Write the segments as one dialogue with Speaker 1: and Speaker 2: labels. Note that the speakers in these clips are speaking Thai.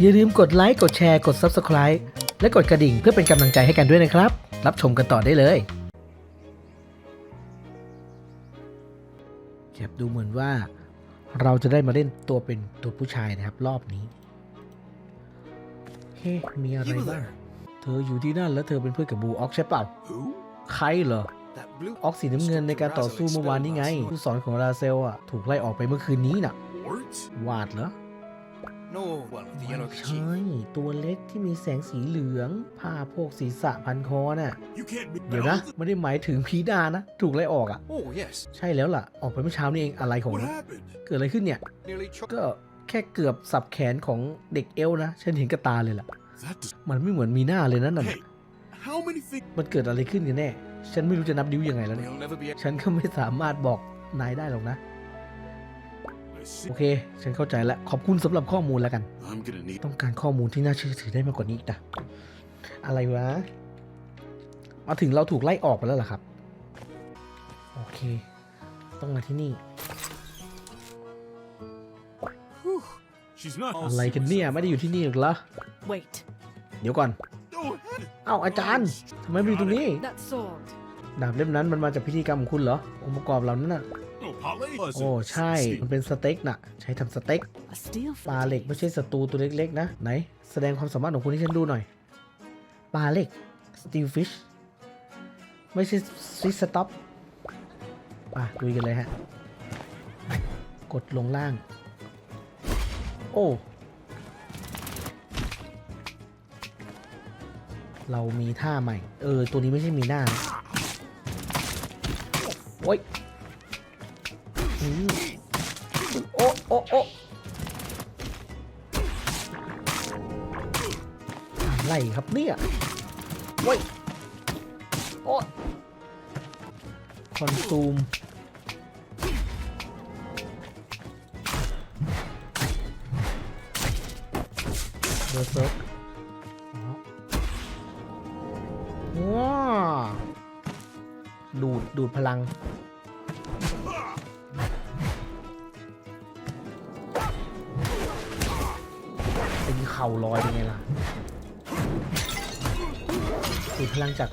Speaker 1: อย่าลืมกดไลค์กดแชร์กด Subscribe และกดกระดิ่งเพื่อเป็นกำลังใจให้กันด้วยนะครับ รับชมกันต่อได้เลยแอบดูเหมือนว่าเราจะได้มาเล่นตัวเป็นตัวผู้ชายนะครับ รอบนี้เฮ้มีอะไรบ้างเธออยู่ที่นั่นแล้วเธอเป็นเพื่อนกับบูออกใช่เปล่า
Speaker 2: Who?
Speaker 1: ใครเหรอ
Speaker 2: That blue
Speaker 1: ออกสีน้ำเงินในการต่อสู้เมื่อวานนี้ไง ผู้สอนของราเซลอะ ถูกไล่ออกไปเมื่อคืนนี้น่ะ
Speaker 2: What?
Speaker 1: วาดเหรอ
Speaker 2: No one with the
Speaker 1: ไม่
Speaker 2: yellow
Speaker 1: ใช่
Speaker 2: kerchief.
Speaker 1: ตัวเล็กที่มีแสงสีเหลืองผ้าโพกศีรษะพันคอน่ะ
Speaker 2: You can't be.
Speaker 1: เดี๋ยวนะไม่ได้หมายถึงพีดานะ ถูกไล่ออกอะ
Speaker 2: Oh yes.
Speaker 1: ใช่แล้วล่ะ ออกไปเมื่อเช้านี่เองอะไรของ
Speaker 2: What
Speaker 1: มัน
Speaker 2: happened?
Speaker 1: เกิดอะไรขึ้นเนี่ย
Speaker 2: Nearly choked.
Speaker 1: ก็แค่เกือบสับแขนของเด็กเอลนะ ฉันเห็นกับตาเลยล่ะ
Speaker 2: That does.
Speaker 1: มันไม่เหมือนมีหน้าเลยนั่นน่ะ
Speaker 2: Hey, how many things?
Speaker 1: มันเกิดอะไรขึ้นกันแน่ ฉันไม่รู้จะนับนิ้วยังไงแล้วเนี่ย
Speaker 2: We'll never be.
Speaker 1: ฉันก็ไม่สามารถบอกนายได้หรอกนะ
Speaker 2: I see.
Speaker 1: โอเค ฉันเข้าใจแล้ว ขอบคุณสำหรับข้อมูลแล้วกัน
Speaker 2: I'm gonna need.
Speaker 1: ต้องการข้อมูลที่น่าเชื่อถือได้มากกว่านี้อีกนะอะไรวะ มาถึงเราถูกไล่ออกไปแล้วเหรอครับ โอเค ต้องมาที่นี่
Speaker 2: She's not.
Speaker 1: อะไรกันเนี่ย ไม่ได้อยู่ที่นี่หรอกเหรอ
Speaker 3: Wait,
Speaker 1: เดี๋ยวก่อน
Speaker 2: Go ahead.
Speaker 1: เอ้าอาจารย์ทำไมไม่อยู่ตรงนี้
Speaker 3: that sword.
Speaker 1: ดาบเล่มนั้นมันมาจากพิธีกรรมของคุณเหรอ องค์ประกอบเหล่านั้นน่ะ
Speaker 2: No, Polly.
Speaker 1: โอ้ใช่ มันเป็นสเต็กน่ะ ใช้ทำสเต็ก
Speaker 3: A steel
Speaker 1: ปลาเหล็กไม่ใช่ศัตรูตัวเล็กๆนะ ไหน แสดงความสามารถของคุณให้ฉันดูหน่อย ปลาเหล็ก steel fish ไม่ใช่ fish stop ป่ะลุยกันเลยฮะ กดลงล่าง โอ้ เรามีท่าใหม่ เออ ตัวนี้ไม่ใช่มีหน้านะโอ้ยอืม โอ้โอ้โอ้อะไรครับเนี่ยโอ้ยโอ้คอนซูมเบอร์เซิร์ฟว้าดูด ดูดพลัง ข่าลอยเป็นไงล่ะดูดพลังจาก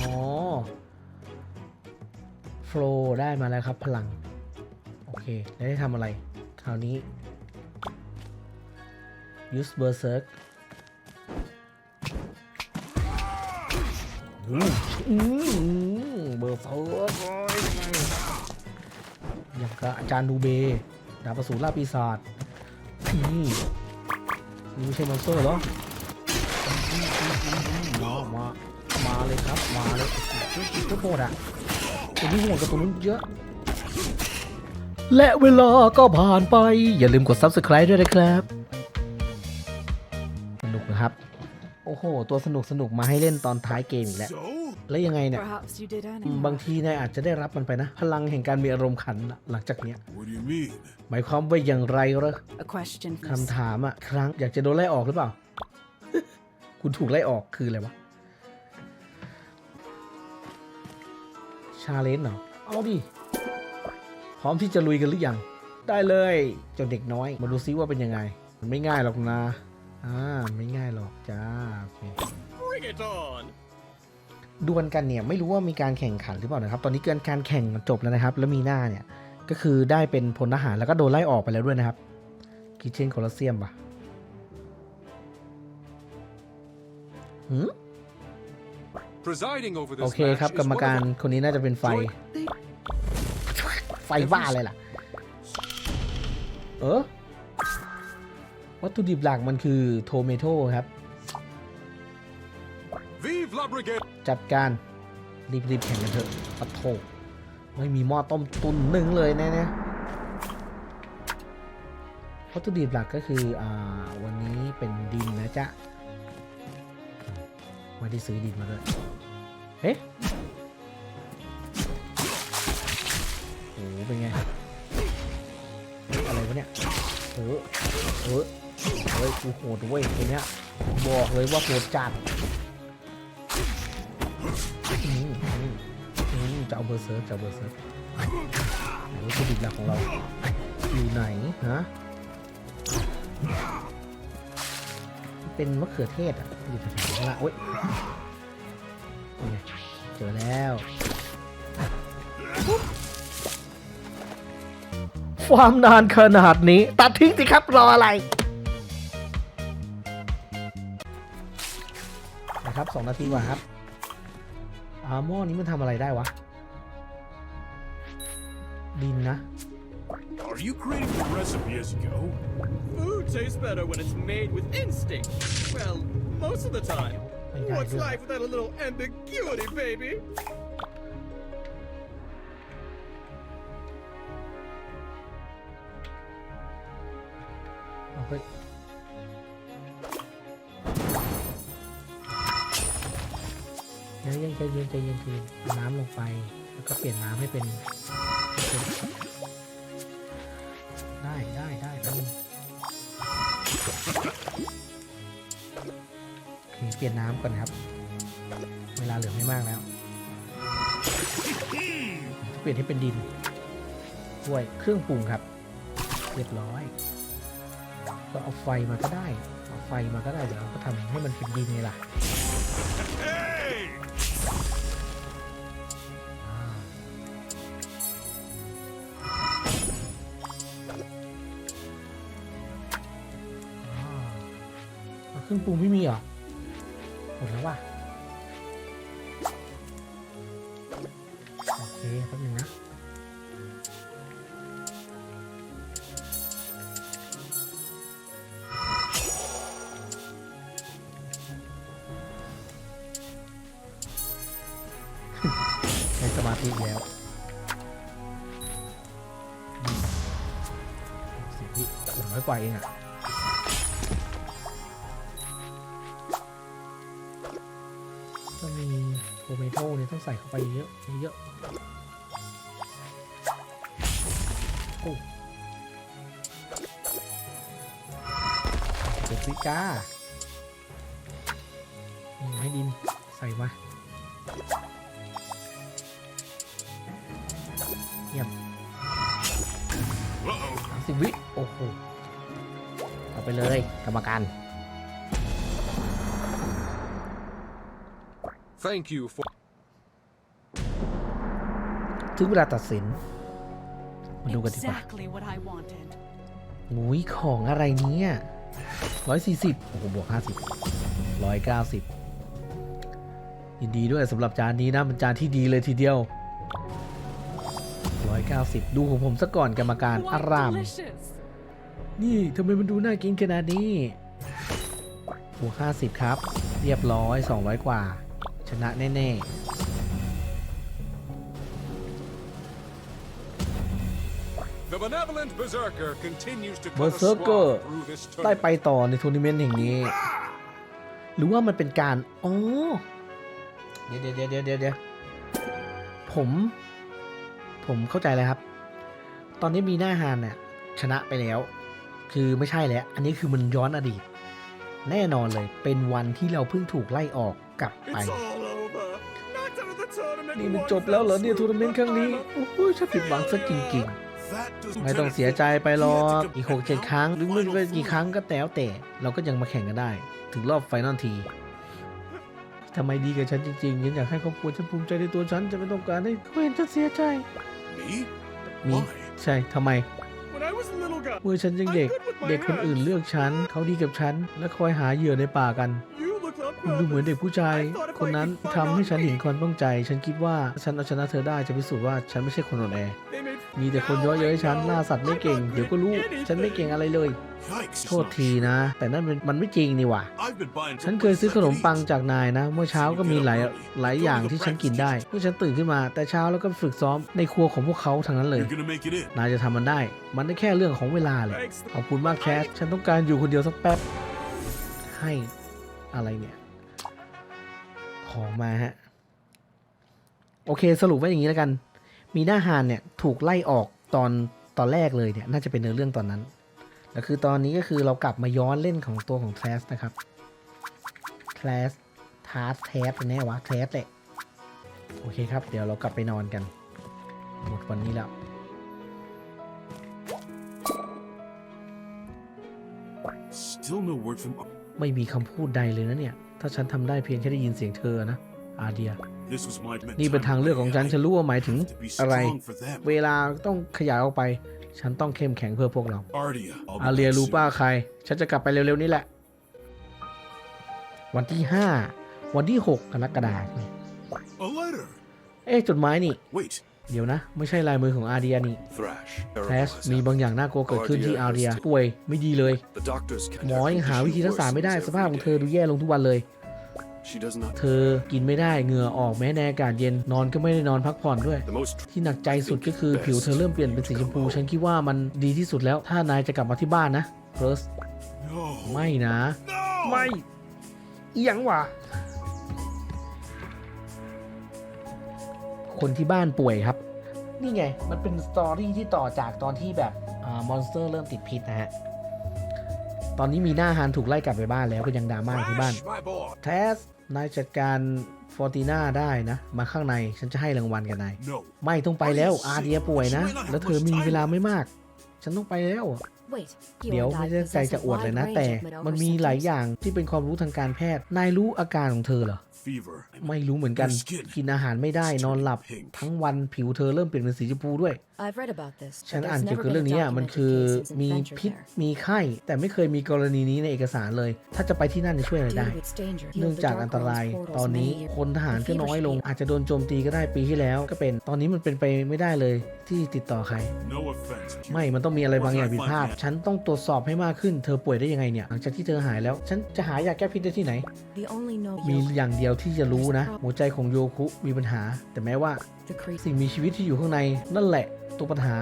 Speaker 1: อ๋อโฟลได้มาแล้วครับพลัง โอเค แล้วได้ทำอะไร คราวนี้ use berserk อืมเบอร์เซิร์อย่างกับอาจารย์ดูเบดาบประสูรล่าปีศาจนี่นี่ ไม่ใช่มอนสเตอร์เหรอมามามาเลยครับ มาเลยโอ้โหเจ้าโหดอะตัวนี้โหดกับตัวนู้นเยอะ และเวลาก็ผ่านไป อย่าลืมกด subscribe ด้วยนะครับ สนุกนะครับ โอ้โห ตัวสนุกสนุกมาให้เล่นตอนท้ายเกมอีกแล้ว แล้วยังไงเนี่ย
Speaker 3: Perhaps you did
Speaker 1: อืม
Speaker 3: anyhow.
Speaker 1: บางทีนายอาจจะได้รับมันไปนะ พลังแห่งการมีอารมณ์ขันน่ะหลังจากเนี้ย
Speaker 2: What do you mean?
Speaker 1: หมายความว่าอย่างไรเหรอ
Speaker 3: A question,
Speaker 1: คำ
Speaker 3: please.
Speaker 1: ถามอะครั้งอยากจะโดนไล่ออกหรือเปล่า คุณถูกไล่ออกคืออะไรวะ ชาเลนจ์เหรอ เอาดิ พร้อมที่จะลุยกันหรือยัง ได้เลยเจ้าเด็กน้อย มาดูซิว่าเป็นยังไง มันไม่ง่ายหรอกนะ อ่า ไม่ง่ายหรอกจ้าโอเค
Speaker 2: Bring it on.
Speaker 1: ดวลกันเนี่ยไม่รู้ว่ามีการแข่งขันหรือเปล่านะครับ ตอนนี้เกินการแข่งมันจบแล้วนะครับ แล้วมีหน้าเนี่ยก็คือได้เป็นพลทหารแล้วก็โดนไล่ออกไปแล้วด้วยนะครับคิเชนโคลอสเซียมปะหืม
Speaker 2: Presiding over
Speaker 1: โอ
Speaker 2: this
Speaker 1: เคครับกรรมการคนนี้น่าจะเป็นไฟ ไฟบ้าอะไรล่ะ เออวัตถุดิบหลักมันคือโทเมโตครับ
Speaker 2: Vive la brigade.
Speaker 1: จัดการรีบๆแข่งกันเถอะปะโถไม่มีหม้อต้มตุนหนึ่งเลยแน่ๆวัตถุดิบหลักก็คืออ่าวันนี้เป็นดินนะจ๊ะไม่ได้ซื้อดินมาด้วยเฮ้โอ้โหเป็นไง อะไรวะเนี่ยเออเออเฮ้ยกูโหดเว้ยตัวเนี้ยบอกเลยว่าโหดจัด จะเอาเบอร์เซิร์ฟจะเอาเบอร์เซิร์ฟไหนวัตถุดิบหลักของเราอยู่ไหนฮะเป็นมะเขือเทศอะอยู่แถวๆข้างล่างโอ๊ยเจอแล้วความนานขนาดนี้ ตัดทิ้งสิครับรออะไรนะครับสองนาทีกว่าครับ อาหม้อนี้มันทำอะไรได้วะ ดินนะ
Speaker 2: Are you creating the recipe as you go?
Speaker 3: Food tastes better when it's made with instinct. Well, most of the time.
Speaker 1: ไม่ได้
Speaker 3: What's
Speaker 1: ด้วย
Speaker 3: life without a little ambiguity, baby?
Speaker 1: เอา ย็นใจเย็นใจเย็นใจเย็นเอาน้ำลงไป แล้วก็เปลี่ยนน้ำให้เป็น ได้ได้ได้แป๊บนึงโอเคเปลี่ยนน้ำก่อนครับ เวลาเหลือไม่มากแล้ว เปลี่ยนให้เป็นดินด้วยเครื่องปรุงครับ เรียบร้อย ก็เอาไฟมาก็ได้ เอาไฟมาก็ได้ เดี๋ยวเราก็ทำให้มันเป็นดินไงล่ะ เครื่องปรุงไม่มีเหรอหมดแล้วว่ะโอเคแป๊บนึงนะในสมาธิแล้วสิบวิหนึ่งร้อยกว่าเองอะ โทเมโต้เนี่ยต้องใส่เข้าไปเยอะเยอะโอ้เจ็ดวิก้ามีให้ดินใส่มาเยี่ยม
Speaker 2: Uh-oh.
Speaker 1: สามสิบวิ โอ้โหเอาไปเลยกรรมการ
Speaker 2: Thank you for
Speaker 1: ถึงเวลาตัดสิน มาดูกันดีกว่า
Speaker 4: Exactly what I wanted.
Speaker 1: อุ้ยของอะไรเนี่ยร้อยสี่สิบโอ้โหบวกห้าสิบร้อยเก้าสิบยินดีด้วยสำหรับจานนี้นะมันจานที่ดีเลยทีเดียวร้อยเก้าสิบดูของผมซะก่อนกรรมการ
Speaker 4: Quite
Speaker 1: อาราม
Speaker 4: delicious.
Speaker 1: นี่ทำไมมันดูน่ากินขนาดนี้บวกห้าสิบครับ เรียบร้อยสองร้อยกว่า ชนะแน่
Speaker 2: the benevolent berserker continues to
Speaker 1: ๆเบอ
Speaker 2: cut
Speaker 1: ร์
Speaker 2: a
Speaker 1: เซอร์เกอ
Speaker 2: swath
Speaker 1: ร์
Speaker 2: through this
Speaker 1: ได้
Speaker 2: tournament.
Speaker 1: ไปต่อในทัวร์นาเมนต์แห่งนี้ หรือว่ามันเป็นการอ๋อเดี๋ยวเดี๋ยวเดี๋ยวเดี๋ยวเดี๋ยวผม ผมเข้าใจแล้วครับ ตอนนี้มีหน้าฮานเนี่ยชนะไปแล้ว คือไม่ใช่แล้ว อันนี้คือมันย้อนอดีต แน่นอนเลยเป็นวันที่เราเพิ่งถูกไล่ออกกลับไป นี่มัน
Speaker 3: one
Speaker 1: จบแล้วเหรอ
Speaker 3: fell
Speaker 1: เนี่ยทัวร์นาเมนต์ครั้งนี้
Speaker 3: swoop.
Speaker 1: โอ้โหฉันผิดหวังซะจริง
Speaker 2: That doesn't
Speaker 1: ๆไม่ต้องเสียใจไปหรอกอีกหกเจ็ดครั้งหรือไม่ว่ากี่ครั้งก็แล้วแต่ เราก็ยังมาแข่งกันได้ ถึงรอบไฟนอลทีทำไมดีกับฉันจริงๆฉันอยากให้ครอบครัวฉันภูมิใจในตัวฉันจะไม่ต้องการให้เขาเห็นฉันเสียใจ
Speaker 2: Me?
Speaker 1: มี
Speaker 2: Why?
Speaker 1: ใช่ทำไม
Speaker 3: When I was a little guy,
Speaker 1: เมื่อฉันยังเด็ก เด็กคนอื่นเลือกฉัน เขาดีกับฉัน และคอยหาเหยื่อในป่ากัน ดูเหมือนเด็กผู้ชาย คนนั้นทำให้ฉันเห็นความต้องใจ ฉันคิดว่าฉันเอาชนะเธอได้จะพิสูจน์ว่าฉันไม่ใช่คนอ่อนแอ มีแต่คนย้อเย้ยฉันล่าสัตว์ไม่เก่ง เดี๋ยวก็รู้ ฉันไม่เก่งอะไรเลย โทษทีนะ แต่นั่นมันมันไม่จริงนี่หว่า ฉันเคยซื้อขนมปังจากนายนะ เมื่อเช้าก็มีหลายหลายอย่างที่ฉันกินได้เมื่อฉันตื่นขึ้นมา แต่เช้าแล้วก็ฝึกซ้อมในครัวของพวกเขาทั้งนั้นเลย นายจะทำมันได้ มันได้แค่เรื่องของเวลาเลยขอบคุณมากแคสฉันต้องการอยู่คนเดียวสักแป๊บให้อะไรเนี่ย ของมาฮะ โอเคสรุปไว้อย่างนี้แล้วกัน มีหน้าฮานเนี่ยถูกไล่ออกตอนตอนแรกเลยเนี่ยน่าจะเป็นเนื้อเรื่องตอนนั้นแต่คือตอนนี้ก็คือเรากลับมาย้อนเล่นของตัวของแคสนะครับแคสทาร์สแทสแน่วะแคสแหละโอเคครับ เดี๋ยวเรากลับไปนอนกัน หมดวันนี้แล้ว
Speaker 2: Still no word from.
Speaker 1: ไม่มีคำพูดใดเลยนะเนี่ย ถ้าฉันทำได้เพียงแค่ได้ยินเสียงเธอนะ อาเดีย
Speaker 2: This was my
Speaker 1: นี่เป็นทางเลือกของฉัน ฉันรู้ว่าหมายถึง
Speaker 2: To be
Speaker 1: อะไร
Speaker 2: strong for them.
Speaker 1: เวลาต้องขยายออกไป ฉันต้องเข้มแข็งเพื่อพวกเรา
Speaker 2: Ardia. I'll be
Speaker 1: อาเรีย
Speaker 2: back
Speaker 1: รู้
Speaker 2: soon.
Speaker 1: ป้าใคร ฉันจะกลับไปเร็วๆนี้แหละ วันที่ห้าวันที่หกกรกฎาคม
Speaker 2: A letter.
Speaker 1: เอ๊ะจดหมายนี่
Speaker 2: Wait.
Speaker 1: เดี๋ยวนะ ไม่ใช่ลายมือของอาเดียนี่
Speaker 4: Thrash.
Speaker 1: แทสมีบางอย่างน่ากลัวเกิดขึ้นที่อาเรียป่วยไม่ดีเลย
Speaker 4: The doctors can
Speaker 1: หมอยังหาวิธีรักษาไม่ได้สภาพของเธอดูแย่ลงทุกวันเลย
Speaker 4: She does not.
Speaker 1: เธอกินไม่ได้เหงื่อออกแม้ในอากาศเย็นนอนก็ไม่ได้นอนพักผ่อนด้วย
Speaker 4: The most
Speaker 1: ที่หนักใจสุดก็คือผิวเธอเริ่มเปลี่ยนเป็นสีชมพู ฉันคิดว่ามันดีที่สุดแล้ว ถ้านายจะกลับมาที่บ้านนะเฟิร์ส
Speaker 2: No.
Speaker 1: ไม่นะ
Speaker 2: No.
Speaker 1: ไม่อีหยังวะ คนที่บ้านป่วยครับ นี่ไง มันเป็นสตอรี่ที่ต่อจากตอนที่แบบมอนสเตอร์เริ่มติดพิษนะฮะ ตอนนี้มีหน้าฮานถูกไล่กลับไปบ้านแล้วก็ยังดราม่าอยู่ที่บ้าน
Speaker 2: Thrash, my boy.
Speaker 1: แทสนายจัดการฟอร์ติน่าได้นะ มาข้างในฉันจะให้รางวัลกับนาย
Speaker 2: No.
Speaker 1: ไม่ต้องไปแล้วอาเดียป่วยนะ แล้วเธอมีเวลาไม่มาก ฉันต้องไปแล้ว
Speaker 5: Wait,
Speaker 1: เดี๋ยว
Speaker 5: Giordai
Speaker 1: ไม่ได้ใจจะอวดเลยนะ แต่มันมีหลายอย่างที่เป็นความรู้ทางการแพทย์ นายรู้อาการของเธอเหรอ
Speaker 2: Fever.
Speaker 1: ไม่รู้เหมือนกันกินอาหารไม่ได้นอนหลับ ทั้งวันผิวเธอเริ่มเปลี่ยนเป็นสีชมพูด้วย
Speaker 5: I've read about this.
Speaker 1: ฉันอ่านเกี่ยวกับเรื่องนี้อะมันคือมีพิษมีไข้ แต่ไม่เคยมีกรณีนี้ในเอกสารเลย ถ้าจะไปที่นั่นจะช่วยอะไรได้ เนื่องจากอันตราย ตอนนี้คนทหารก็น้อยลงอาจจะโดนโจมตีก็ได้ปีที่แล้ว ก็เป็นตอนนี้มันเป็นไปไม่ได้เลย ที่ติดต่อใคร
Speaker 2: No offense.
Speaker 1: ไม่ มันต้องมีอะไรบางอย่างผิดพลาด ฉันต้องตรวจสอบให้มากขึ้น เธอป่วยได้ยังไงเนี่ย หลังจากที่เธอหายแล้ว ฉันจะหายาแก้พิษได้ที่ไหน
Speaker 5: The only no
Speaker 1: มีอย่างเดียวที่จะรู้นะ หัวใจของโยคุมีปัญหา แต่แม้ว่า
Speaker 5: the creature.
Speaker 1: สิ่งมีชีวิตที่อยู่ข้างในนั่นแหละตัวปัญหา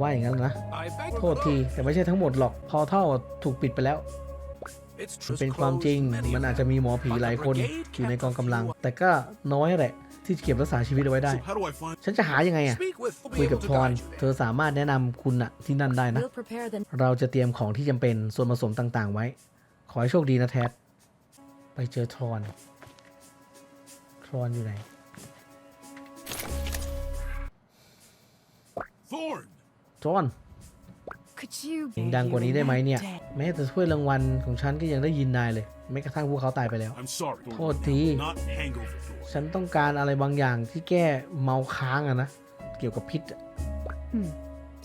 Speaker 1: ว่าอย่างนั้นนะ
Speaker 2: I beg
Speaker 1: โทษที แต่ไม่ใช่ทั้งหมดหรอก พอเท่าถูกปิดไปแล้ว
Speaker 2: It's
Speaker 1: มัน
Speaker 2: just
Speaker 1: เป็นความจริง มันอาจจะมีหมอผีหลายคนอยู่ในกองกำลัง แต่ก็น้อยแหละ ที่จะเก็บรักษาชีวิตเอาไว้ได้
Speaker 2: So how do I find?
Speaker 1: ฉันจะหายังไงอะ
Speaker 2: Speak with.
Speaker 1: คุยกับทอนเธอสามารถแนะนำคุณอะที่นั่นได้นะ
Speaker 5: We'll prepare them.
Speaker 1: เราจะเตรียมของที่จำเป็นส่วนผสมต่างๆไว้ ขอให้โชคดีนะแทดไปเจอทรอนทรอนอยู่ไหน
Speaker 2: Thorn.
Speaker 1: ทรอน
Speaker 5: Could you
Speaker 1: เสียงดังกว่านี้ได้ไหมเนี่ย แม้แต่ถ้วยรางวัลของฉันก็ยังได้ยินนายเลย แม้กระทั่งพวกเขาตายไปแล้ว
Speaker 2: I'm sorry. Thorn.
Speaker 1: โทษที
Speaker 2: Not hangover Thorn.
Speaker 1: ฉันต้องการอะไรบางอย่างที่แก้เมาค้างอะนะ เกี่ยวกับพิษอะ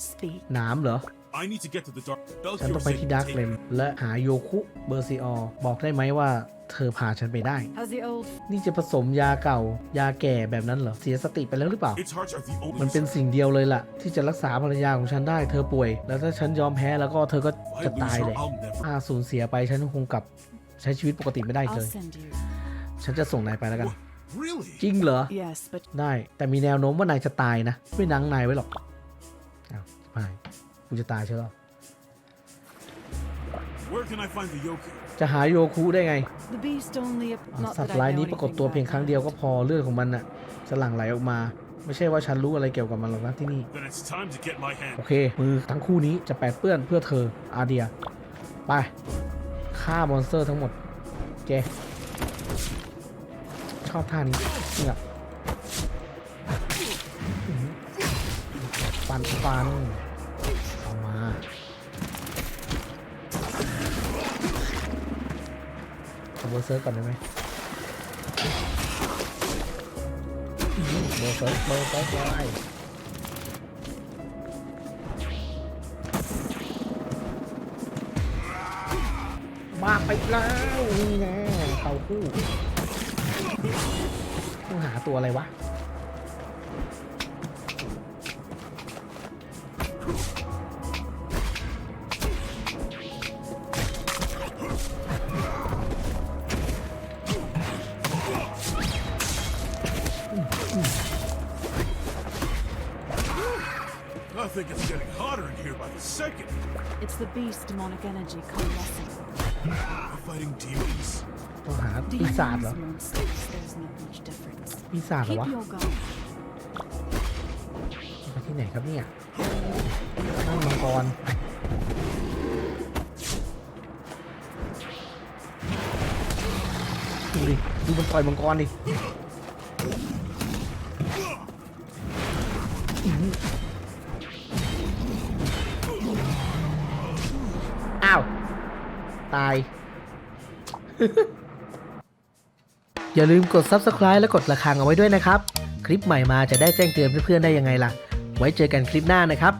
Speaker 5: speak?
Speaker 1: หนามเหรอ
Speaker 2: I need to get to the dark.
Speaker 1: ฉันต้องไปที่ดาร์กเลม และหาโยคุเบอร์ซิออร์บอกได้ไหมว่าเธอพาฉันไปได้
Speaker 5: How's the old?
Speaker 1: นี่จะผสมยาเก่ายาแก่แบบนั้นเหรอ เสียสติไปแล้วหรือเปล่า
Speaker 2: Its hearts are the only.
Speaker 1: มันเป็นสิ่งเดียวเลยล่ะ ที่จะรักษาภรรยาของฉันได้เธอป่วย แล้วถ้าฉันยอมแพ้แล้วก็เธอก็
Speaker 2: If I
Speaker 1: จะ
Speaker 2: lose
Speaker 1: ตาย
Speaker 2: her,
Speaker 1: เลย
Speaker 2: I'll never.
Speaker 1: ถ้าสูญเสียไปฉันคงกลับ ใช้ชีวิตปกติไม่ได้เลย
Speaker 5: send you.
Speaker 1: ฉันจะส่งนายไปแล้วกัน
Speaker 2: Really?
Speaker 1: จริงเหรอ
Speaker 5: Yes, but
Speaker 1: ได้ แต่มีแนวโน้มว่านายจะตายนะ ไม่นังนายไว้หรอกอ้าวไม่กูจะตายใช่หรอ
Speaker 2: Where can I find the Yoku?
Speaker 1: จะหาโยคุได้ไง
Speaker 5: the beast only.
Speaker 1: อ่าสัตว์ร้ายนี้ปรากฏตัวเพียงครั้งเดียวก็พอเลือดของมันน่ะจะหลั่งไหลออกมา ไม่ใช่ว่าฉันรู้อะไรเกี่ยวกับมันหรอกนะที่นี่
Speaker 2: Then it's time to get my hand.
Speaker 1: โอเค มือทั้งคู่นี้จะแปดเปื้อนเพื่อเธออาเดีย ไป ฆ่ามอนสเตอร์ทั้งหมดเจชอบท่านี้เนี่ยฟันฟันเอามาขอเบอร์เซิร์ฟก่อนได้ไหมเบอร์เซิร์ฟเบอร์เซิร์ฟไป มากไปแล้วนี่แน่เขาคู่ต้องหาตัวอะไรวะ
Speaker 2: I think it's getting hotter in here by the second.
Speaker 6: It's the beast demonic energy coalescing.
Speaker 1: ต้องหาปีศาจเหรอ ปีศาจเหรอวะมาที่ไหนครับเนี่ยนั่งมังกรดูดิดูมันต่อยมังกรดิ ตาย อย่าลืมกด Subscribe และกดระฆังเอาไว้ด้วยนะครับ คลิปใหม่มาจะได้แจ้งเตือนเพื่อนๆได้ยังไงล่ะ ไว้เจอกันคลิปหน้านะครับ